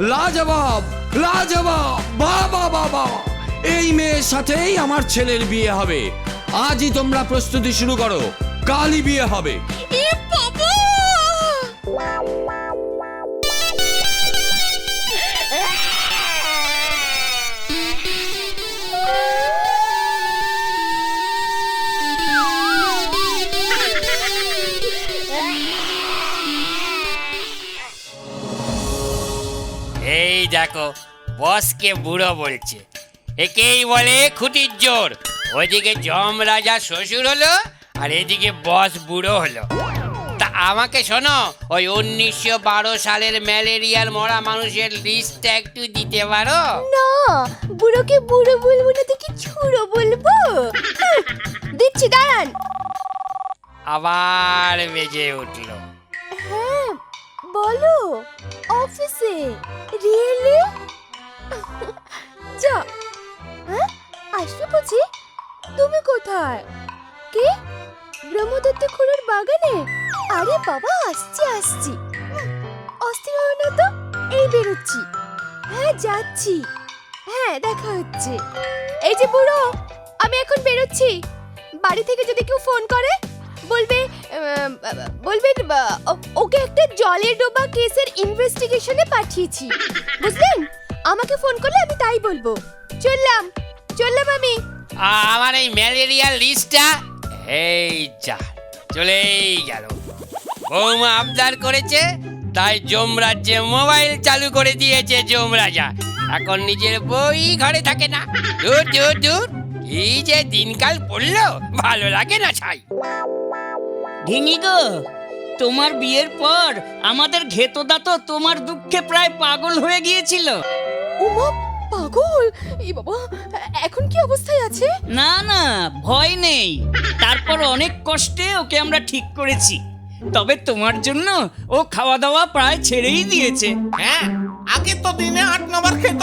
লাজবাব লাজবাব, বাবা বাবা। এই মেয়ের সাথেই আমার ছেলের বিয়ে হবে। আজই তোমরা প্রস্তুতি শুরু করো। কালই বিয়ে হবে। দেখো বসকে বুড়ো বলছে। একেই বলে খুঁটির জোর। ওইদিকে জম রাজা শ্বশুর হলো আর এদিকে বস বুড়ো হলো। তা আমাকে শোনো ওই উনিশশো বারো সালের ম্যালেরিয়ার মরা মানুষের লিস্টটা একটু দিতে পারো? না বুড়োকে বুড়ো বলব না তো কি ছুড়ো বলব। দিচ্ছি দাঁড়ান। আবার বেজে উঠল। হ্যাঁ বলো। অফিসে? রিয়েলি যা। হ্যাঁ? আসবে বুঝি, তুমি কোথায়? কে? ব্রহ্মদত্ত খুড়োর বাগানে? আরে বাবা, আসছি আসছি। অস্থির হও না তো, এই বেরোচ্ছি। হ্যাঁ যাচ্ছি। হ্যাঁ দেখা হচ্ছে। এই যে বুড়ো, আমি এখন বেরোচ্ছি। বাড়ি থেকে যদি কেউ ফোন করে বলবে ও- ওকে একটা জলের ডোবা কেসের ইনভেস্টিগেশনে পাঠিয়েছি। বুঝলেন? আমাকে ফোন করলে আমি তাই বলব। চললাম চললাম আমি। আমার এই ম্যালেরিয়ার লিস্টটা এই যা, চলেই গেল। বৌমা আবদার করেছে, তাই যমরাজ্যে মোবাইল চালু করে দিয়েছে যমরাজা, এখন নিজের বই ঘরে থাকে না। দূর দূর দূর এই যে দিনকাল পড়ল, ভালো লাগে না ছাই। ঢিঙি গো। তোমার বিয়ের পর আমাদের ঘেতোদা তো তোমার দুঃখে প্রায় পাগল হয়ে গিয়েছিল। উমা পাগল? এই বাবা এখন কি অবস্থায় আছে? না না ভয় নেই। তারপর অনেক কষ্টে ওকে আমরা ঠিক করেছি। তবে তোমার জন্য ও খাওয়া দাওয়া প্রায় ছেড়েই দিয়েছে। হ্যাঁ আগে তো দিনে আট নবার খেত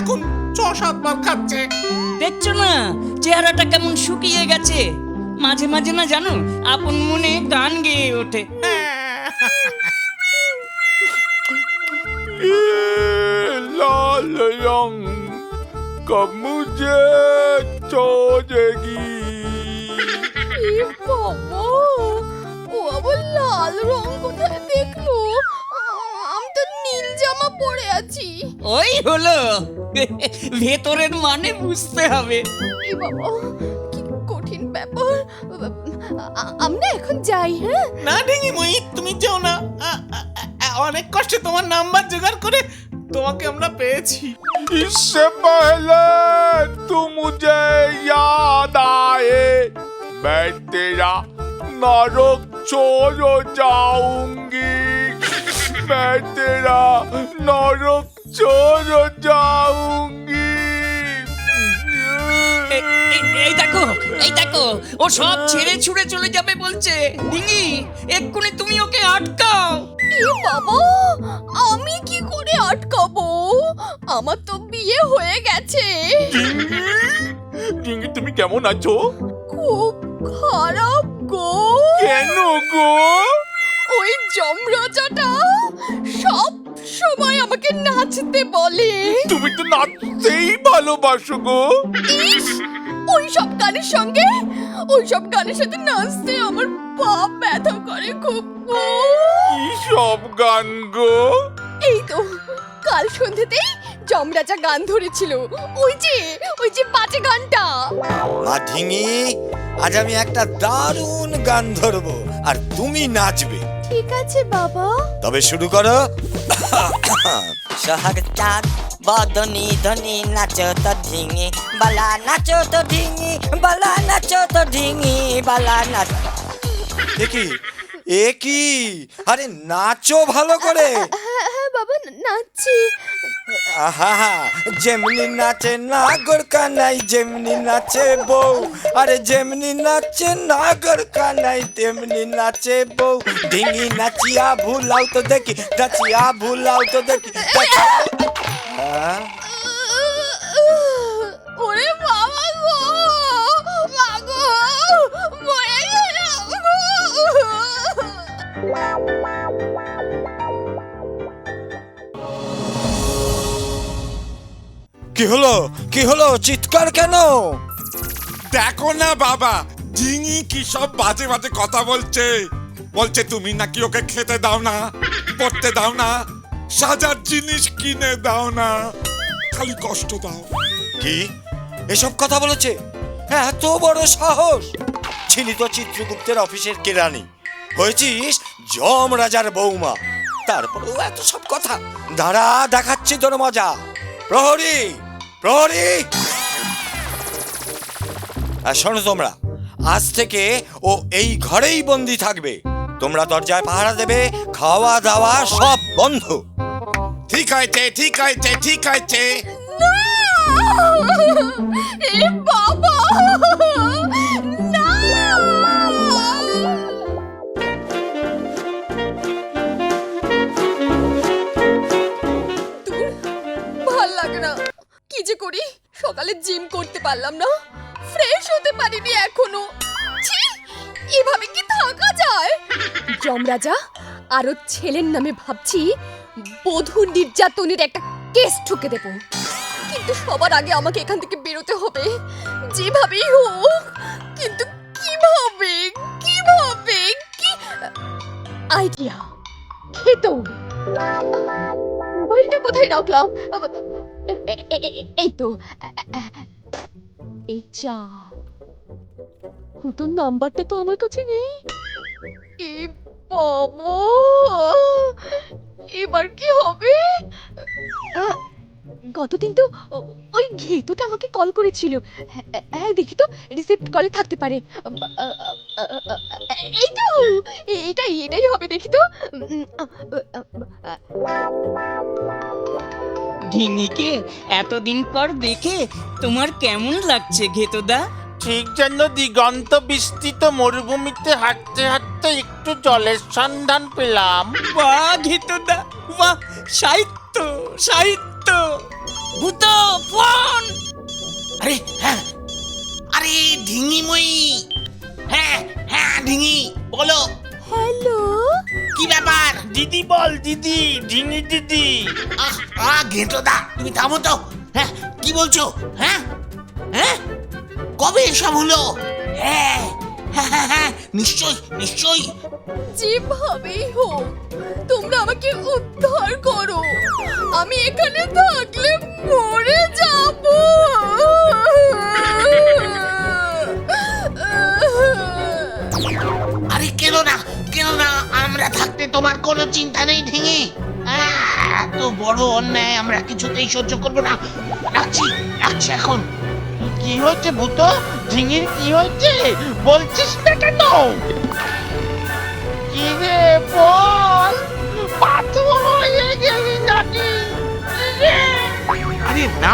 এখন ছ সাতবার খাচ্ছে। দেখছ না চেহারাটা কেমন শুকিয়ে গেছে। মাঝে মাঝে না জানো? আপন মনে গান গেয়ে ওঠে। লাল রং কব মুঝে চোজেগি লাল রং কোথায় দেখল? আমি তো নীল জামা পরে আছি। ওই হলো। ভেতরের মানে বুঝতে হবে। বাবা ব্যাপার আ- আমরা এখন যাই হ্যাঁ না ঢেঙি মই তুমি যেও না আ- আ- আ- অনেক কষ্টে তোমার নাম্বার জোগাড় করে তোমাকে আমরা পেয়েছি इससे पहले तू मुझे याद आए मैं तेरा नरक छोड़ जाऊंगी मैं तेरा नरक छोड़ जाऊंगी এ- এ- এই দেখো এই দেখো ও সব ছেড়ে ছুড়ে চলে যাবে বলছে। ডিঙ্গি এক্ষুনি তুমি ওকে আটকাও। বাবা আমি কি করে আটকাবো? আমার তো বিয়ে হয়ে গেছে। ডিঙ্গি তুমি কেমন আছো? খুব খারাপ গো। কেন গো? ওই যমরাজাটা সব সময় আমাকে নাচতে বলে। তুমি তো নাচতেই ভালোবাসো গো। ইস ওই সব গানের সঙ্গে ওই সব গানের সাথে নাচতে আমার পা ব্যথা করে খুব কি সব গান গো? এই তো কাল সন্ধ্যেতেই যমরাজা গান ধরেছিল। ওই যে ওই যে বাজে গানটা। মা ঢিঙি আজ আমি একটা দারুণ গান ধরবো আর তুমি নাচবে। ঠিক আছে বাবা। তবে শুরু করো। শহর চাঁদ বদনি ধনি নাচো তো ঢিঙি বালা নাচো তো ঢিঙি বালা নাচো তো ঢিঙি বালা নাচ দেখি এ কি? আরে নাচো ভালো করে। হ্যাঁ হ্যাঁ বাবা নাচছি। আহা, যেমনি নাচে নাগর কানাই, যেমনি নাচে বউ। আরে যেমনি নাচে নাগর কানাই, তেমনি নাচে বউ। ঢিঙি নাচিয়া, ভুলাও তো দেখি, নাচিয়া, ভুলাও তো দেখি হ্যাঁ? কি হলো? কি হলো? চিৎকার কেন? দেখো না বাবা ঝিঙি কি সব বাজে বাজে কথা বলছে। বলছে তুমি নাকি ওকে খেতে দাও না পড়তে দাও না সাজার জিনিস কিনে দাও না। খালি কষ্ট দাও। কি? এসব কথা বলেছে? এত বড় সাহস! ছিলি তো চিত্রগুপ্তের অফিসের কেরানি হয়েছিস যম রাজার বৌমা। তারপরেও এত সব কথা। দাঁড়া দেখাচ্ছি তোর মজা। প্রহরী! প্রহরী আর শোনো তোমরা, আজ থেকে ও এই ঘরেই বন্দি থাকবে। তোমরা দরজায় পাহারা দেবে, খাওয়া দাওয়া সব বন্ধ। ঠিক আছে ঠিক আছে ঠিক আছে। বাবা! করি? সকালে জিম করতে পারলাম না। ফ্রেশ হতে পারিনি এখনও। ছি! এভাবে কি থাকা যায়? যমরাজা, আরও ছেলের নামে ভাবছি, বধূ নির্যাতনের একটা কেস ঠুকে দেব। কিন্তু সবার আগে আমাকে এখান থেকে বেরোতে হবে। যেভাবেই হোক, কিন্তু কীভাবে কীভাবে, কি আইডিয়া, খেতো মোবাইলটা কোথায় রাখলাম? এই তো এই চা। হুটোর নাম্বারটা তো আমার কাছে নেই। এ বাবা এবার কি হবে? গতদিন তো ওই ঘেতুটা আমাকে কল করেছিল। হ্যাঁ, হ্যাঁ দেখি তো রিসিপ্ট কলে থাকতে পারে। এই তো এটাই এটাই হবে দেখি তো। ঢিঙিকে এতদিন পর দেখে তোমার কেমন লাগছে ঘেতোদা? ঠিক যেন দিগন্ত বিস্তৃত মরুভূমিতে হাঁটতে হাঁটতে একটু জলের সন্ধান পেলাম। বাহ ঘেতোদা বাহ সাহিত্য সাহিত্য। ভূত। ফোন। আরে হ্যাঁ। আরে ঢিঙিময়ী হ্যাঁ হ্যাঁ ঢিঙি বলো। হ্যালো। কি ব্যাপার? দিদি বল দিদি ঢিঙি দিদি। আহ আহ ঘেঁটোদা তুমি থামো তো। হ্যাঁ কি বলছো? হ্যাঁ হ্যাঁ? কবে এসব হলো? হ্যাঁ। হ্যাঁ হ্যাঁ হ্যাঁ নিশ্চয় নিশ্চয় যেভাবেই হোক তোমরা আমাকে উদ্ধার করো। আমি এখানে থাকলে মরে যাব। আরে কেন না কেন না আমরা থাকতে তোমার কোনো চিন্তা নেই ঢেঙে। এত বড় অন্যায় আমরা কিছুতেই সহ্য করব না। রাখছি রাখছি এখন। কি হয়েছে ভূত? ঝিঙির কি হয়েছে বলছিস না কেন? কি রে বল? পাথর হয়ে গেলি নাকি? আরে না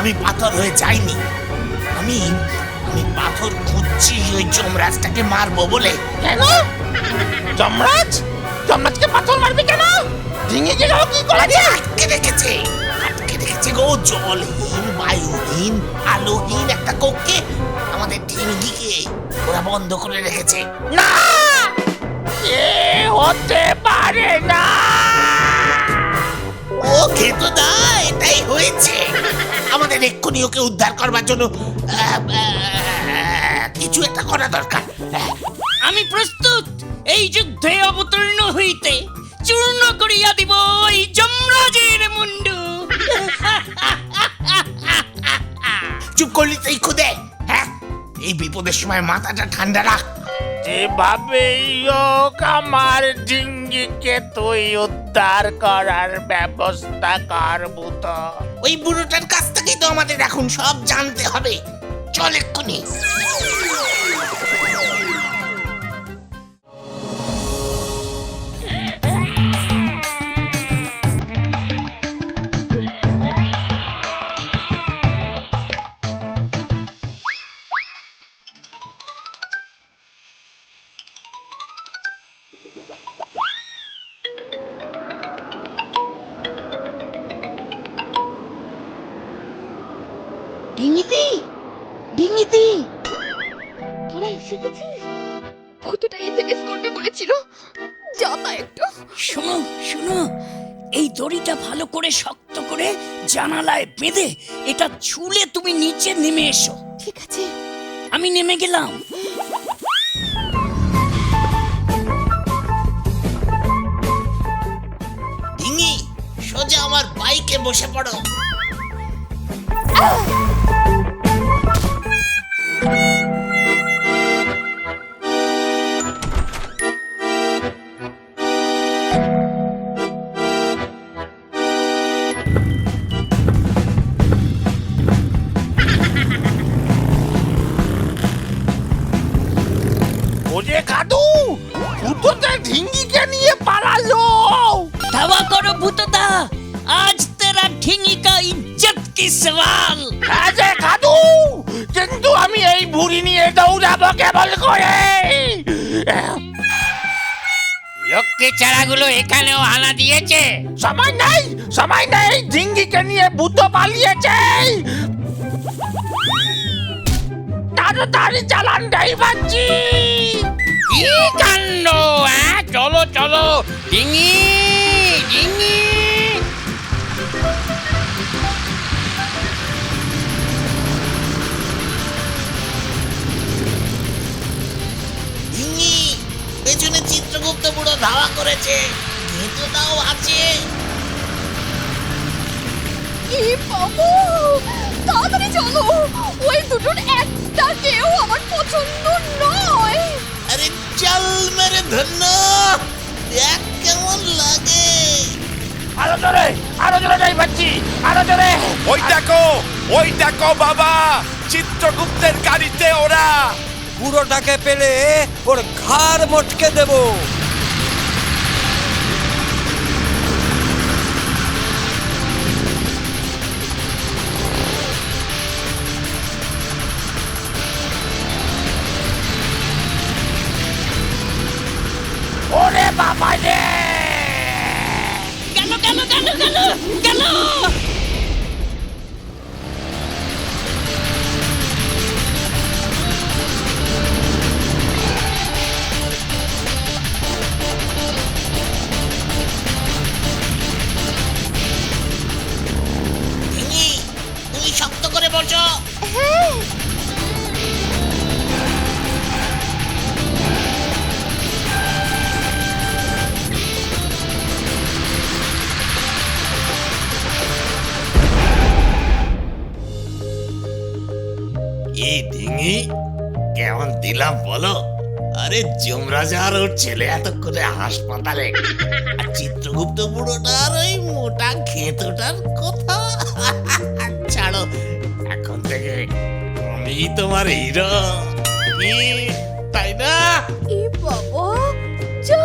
আমি পাথর হয়ে যাইনি। আমি আমি পাথর খুঁজছি ওই যমরাজটাকে মারবো বলে। কেন? যমরাজ? যমরাজকে পাথর মারবি কেন? ভেঙে গেল কি করে আটকে রেখেছে। আটকে গো জলহীন বায়ুহীন আলোহীন একটা কক্ষে। আমাদের ঢিঙ্গিকে ওরা বন্ধ করে রেখেছে। না! এ হতে পারে না! ও খেতো না এটাই হয়েছে। আমাদের এক্ষুনি ওকে উদ্ধার করবার জন্য কিছু একটা করা দরকার। আমি প্রস্তুত। এই যুদ্ধে অবতীর্ণ হইতে চূর্ণ করিয়া দিব এই যমরাজের মুন্ডু। চুপ করলি তুই খুদে হ্যাঁ? এই বিপদের সময় মাথাটা ঠান্ডা রাখ। যেভাবেই হোক আমার ডিঙ্গিকে তুই উদ্ধার করার ব্যবস্থা কর ভূত। ওই বুড়োটার কাছ থেকেই তো আমাদের এখন সব জানতে হবে। চল এক্ষুনি। তোরা কতটা এসএমএস করতে বলেছিল যা তা একটু। শোনো শোনো এই দড়িটা ভালো করে শক্ত করে জানালায় বেঁধে এটা ঝুলে তুমি নিচে নেমে এসো। ঠিক আছে। আমি নেমে গেলাম। ডিঙি সোজা আমার বাইকে বসে পড়ো। নিয়ে দৌড়াবো কেবল করে লক্ষ্মী চারাগুলো এখানেও হানা দিয়েছে। সময় নেই সময় নেই ঢিঙ্গিকে নিয়ে ভূত পালিয়েছে। তাড়াতাড়ি চালান ড্রাইভারজি কি কাণ্ড হ্যাঁ? চলো চলো। ডিঙি ডিঙি। ধাওয়া করেছে। ভূতটাও আছে। এ বাবু তাড়াতাড়ি চলো। ওই দুটোর একটাকেও আমার পছন্দ নয়। আরে চল মেরে ধন্য। দেখ কেমন লাগে। আরও জোরে আরও জোরে যাই পাচ্ছি আরও জোরে। ওই দেখো ওই দেখো বাবা চিত্রগুপ্তের গাড়িতে ওরা। বুড়োটাকে পেলে ওর ঘাড় মটকে দেবো। ওরে বাবা রে গেল গেল গেল বলো? আরে যমরাজা আর ওর ছেলে এতক্ষণে হাসপাতালে। আর চিত্রগুপ্ত বুড়োটার ওই মোটা খেতোটার কথা। ছাড়ো এখন থেকে আমি তোমার হিরো। তাই না? বাবা যা।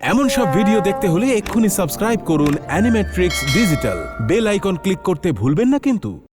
এমন সব ভিডিও দেখতে হলে এক্ষুনি সাবস্ক্রাইব করুন Animatrix digital bell icon click করতে ভুলবেন না কিন্তু।